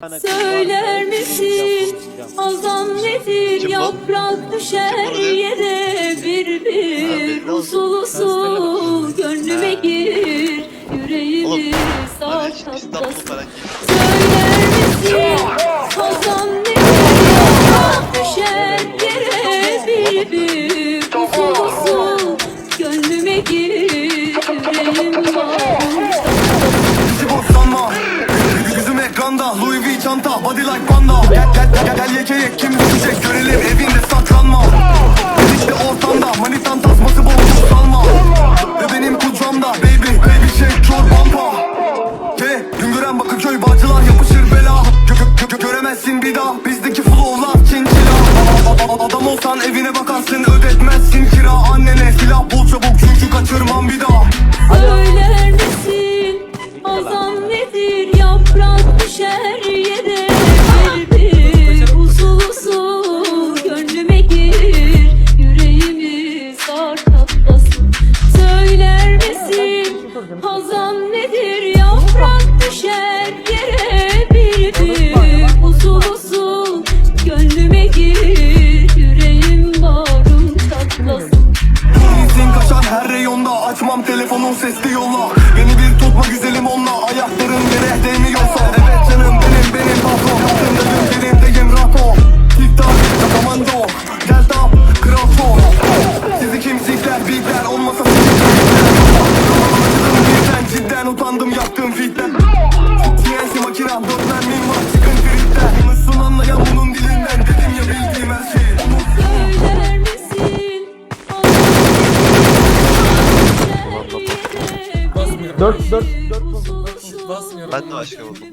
Söyler misin? azan nedir? Yaprak düşer yere bir bir. Usul usul gönlüme gir yüreğimi sar tatlasın. Söyler misin çanta Body like panda. Gel gel gel gel yekeye kim düşecek Görelim evinde saklanma. İşte ortamda Manitan tasması boğulmuş salma. Ve benim kucağımda Baby baby shake çor bampa Ke Güngören Bakırköy Bağcılar yapışır bela. Gö gö gö Göremezsin bir daha Bizdeki flowlar çinçila A- a- a- Adam olsan evine bakarsın ödetmezsin kira. Annene silah bul Açmam telefonun sesli yolla. Beni bir tutma güzelim onunla. Ayakların yere değmiyorsa. Evet canım benim benim patron. Birindeyim rahat ol Tik tak komando. Delta kral son. Sizi kimsikler bigler Olmasa sizin cidden utandım yaptığım 4 4 4 basmıyorum. Ben de aşkı buldum.